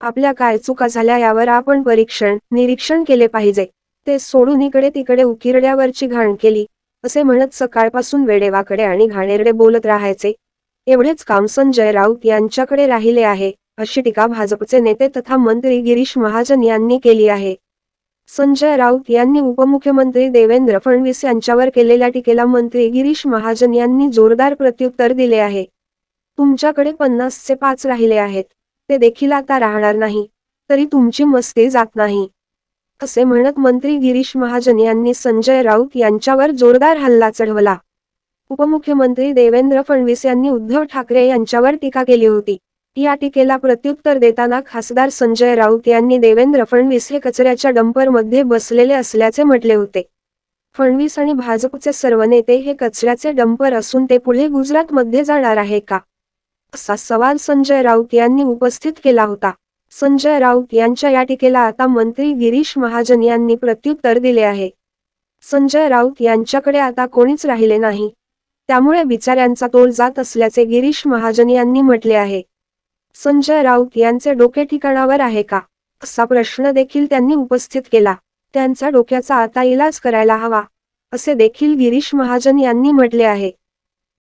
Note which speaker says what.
Speaker 1: आपल्या काय चुका झाल्या यावर आपण परीक्षण निरीक्षण केले पाहिजे. ते सोडून इकडे तिकडे उकिरड्यावरची घाण केली असे म्हणत सकाळपासून वेडेवाकडे आणि घाणेरडे बोलत राहायचे. एवढेच काम संजय राऊत यांच्याकडे राहिले आहे अशी टीका भाजपचे नेते तथा मंत्री गिरीश महाजन यांनी केली आहे. संजय राऊत यांनी उपमुख्यमंत्री देवेंद्र फडणवीस यांच्यावर केलेल्या टीकेला मंत्री गिरीश महाजन यांनी जोरदार प्रत्युत्तर दिले आहे. तुमच्याकडे पन्नासचे पाच राहिले आहेत. ते देखील आता राहणार नाही तरी तुमची मस्ती जात नाही. असे म्हणत मंत्री गिरीश महाजन यांनी संजय राऊत यांच्यावर जोरदार हल्ला चढवला. उपमुख्यमंत्री देवेंद्र फडणवीस यांनी उद्धव ठाकरे यांच्यावर टीका केली होती. या टीकेला प्रत्युत्तर देताना खासदार संजय राऊत यांनी देवेंद्र फडणवीस हे कचऱ्याच्या डंपरमध्ये बसलेले असल्याचे म्हटले होते. फडणवीस आणि भाजपचे सर्व नेते हे कचऱ्याचे डंपर असून ते पुढे गुजरातमध्ये जाणार आहे का? असा सवाल संजय राऊत यांनी उपस्थित केला होता. संजय राऊत यांच्या या टीकेला आता मंत्री गिरीश महाजन यांनी प्रत्युत्तर दिले आहे. संजय राऊत यांच्याकडे आता कोणीच राहिले नाही. त्यामुळे बिचाऱ्यांचा तोल जात असल्याचे गिरीश महाजन यांनी म्हटले आहे. संजय राऊत यांचे डोके ठिकाणावर आहे का? असा प्रश्न देखील त्यांनी उपस्थित केला. त्यांचा डोक्याचा आता इलाज करायला हवा असे देखील गिरीश महाजन यांनी म्हटले आहे.